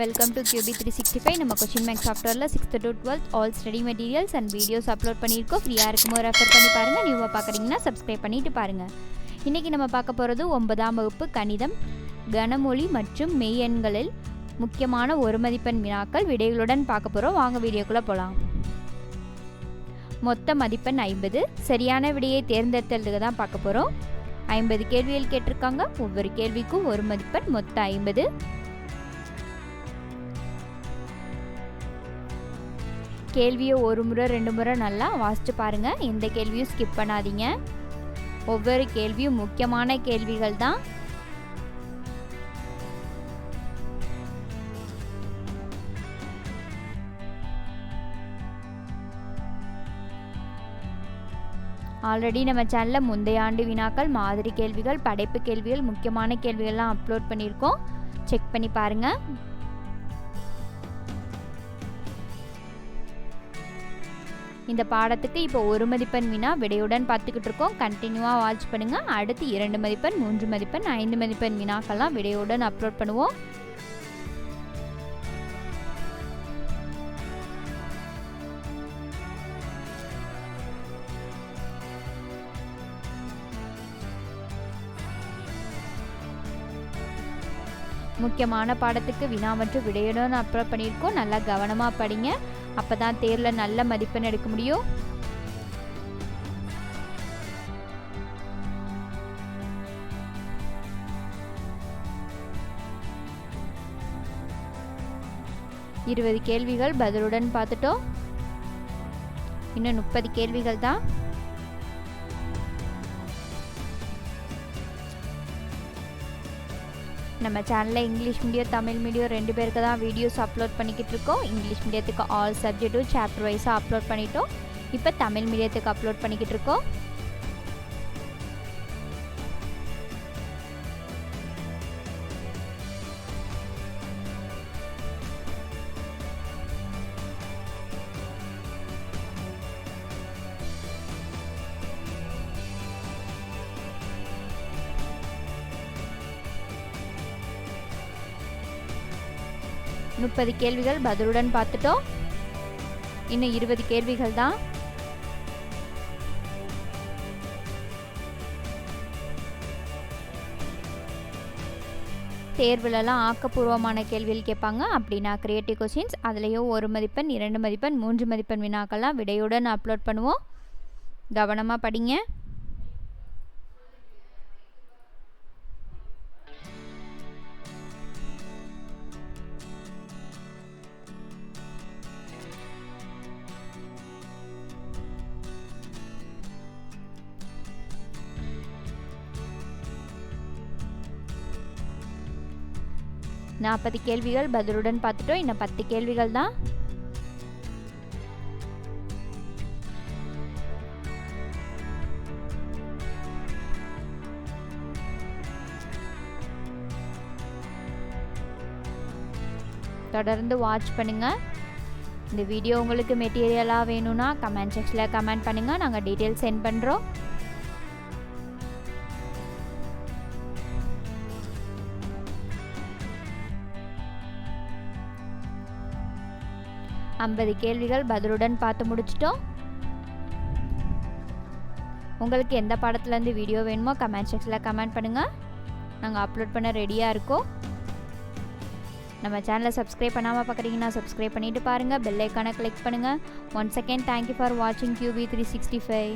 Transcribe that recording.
Welcome to QB three sixty five நம்ம question make சாஃப்ட்வேரில் sixth to twelfth all study materials and videos upload பண்ணியிருக்கோம். ஃப்ரீயாக இருக்கும்போது refer பண்ணி பாருங்கள் நியூவாக பார்க்குறீங்கன்னா சப்ஸ்கிரைப் பண்ணிட்டு பாருங்கள் இன்றைக்கி நம்ம பார்க்க போகிறது ஒன்பதாம் வகுப்பு கணிதம் கனமொழி மற்றும் மெய்யெண்களில் முக்கியமான ஒரு மதிப்பெண் வினாக்கள். விடைகளுடன் பார்க்க போகிறோம் வாங்க வீடியோக்குள்ளே போகலாம் மொத்த மதிப்பெண் ஐம்பது. சரியான விடையை தேர்ந்தெடுத்தலுக்கு தான் பார்க்க போகிறோம் ஐம்பது கேள்விகள் கேட்டிருக்காங்க. ஒவ்வொரு கேள்விக்கும் ஒரு மதிப்பெண். மொத்தம் ஐம்பது. கேள்வியை ஒரு முறை ரெண்டு முறை நல்லா வாசித்து பாருங்கள் எந்த கேள்வியும் ஸ்கிப் பண்ணாதீங்க. ஒவ்வொரு கேள்வியும் முக்கியமான கேள்விகள் தான். ஆல்ரெடி நம்ம சேனலில் முந்தைய ஆண்டு வினாக்கள் மாதிரி கேள்விகள் படைப்பு கேள்விகள் முக்கியமான கேள்விகள்லாம் அப்லோட் பண்ணியிருக்கோம். செக் பண்ணி பாருங்கள் இந்த பாடத்துக்கு இப்போ ஒரு மதிப்பெண் வினா விடையுடன் பார்த்துக்கிட்டு இருக்கோம். கண்டினியூவாக வாட்ச் பண்ணுங்கள் அடுத்து இரண்டு மதிப்பெண் மூன்று மதிப்பெண் ஐந்து மதிப்பெண் வினாக்கள்லாம் விடையுடன் அப்லோட் பண்ணுவோம். முக்கியமான பாடத்துக்கு வினா மற்றும் விடையுடன் அப்லோட் பண்ணியிருக்கோம். நல்லா கவனமாக படிங்க. அப்போ தான் தேர்வில் நல்ல மதிப்பெண் எடுக்க முடியும். இருபது கேள்விகள் பதிலுடன் பார்த்துட்டோம். இன்னும் முப்பது கேள்விகள் தான். நம்ம சேனலில் இங்கிலீஷ் மீடியம் தமிழ் மீடியம் ரெண்டு பேருக்கு தான் வீடியோஸ் அப்லோட் பண்ணிக்கிட்டு இருக்கோம். இங்கிலீஷ் மீடியத்துக்கு ஆல் சப்ஜெக்ட்டும் சாப்டர் வைஸாக அப்லோட் பண்ணிட்டோம். இப்போ தமிழ் மீடியத்துக்கு அப்லோட் பண்ணிக்கிட்டு இருக்கோம். முப்பது கேள்விகள் பதிலுடன் பார்த்துட்டோம். இன்னும் இருபது கேள்விகள் தான். தேர்வுலலாம் ஆக்கப்பூர்வமான கேள்விகள் கேட்பாங்க. அப்படின்னா கிரியேட்டிவ் கொஷின்ஸ் அதுலேயும் ஒரு மதிப்பெண் இரண்டு மதிப்பெண் மூன்று மதிப்பெண் வினாக்கள்லாம் விடையுடன் அப்லோட் பண்ணுவோம். கவனமாக படிங்க. நாற்பது கேள்விகள் பதிலுடன் பார்த்துட்டோம். இன்னும் பத்து கேள்விகள் தான். தொடர்ந்து வாட்ச் பண்ணுங்கள் இந்த வீடியோ உங்களுக்கு மெட்டீரியலாக வேணும்னா கமெண்ட் செக்ஷனில் கமெண்ட் பண்ணுங்கள் நாங்கள் டீட்டெயில் சென்ட் பண்ணுறோம் ஐம்பது கேள்விகள் பதிலுடன் பார்த்து முடிச்சிட்டோம். உங்களுக்கு எந்த பாடத்துலேருந்து வீடியோ வேணுமோ கமெண்ட் செக்ஷனில் கமெண்ட் பண்ணுங்கள் நாங்கள் அப்லோட் பண்ண ரெடியாக இருக்கோம். நம்ம சேனலை சப்ஸ்கிரைப் பண்ணாமல் பார்க்குறீங்கன்னா சப்ஸ்கிரைப் பண்ணிவிட்டு பாருங்கள் பெல் ஐக்கானை கிளிக் பண்ணுங்கள் one second thank you for வாட்சிங் கியூபி த்ரீ சிக்ஸ்டி ஃபைவ்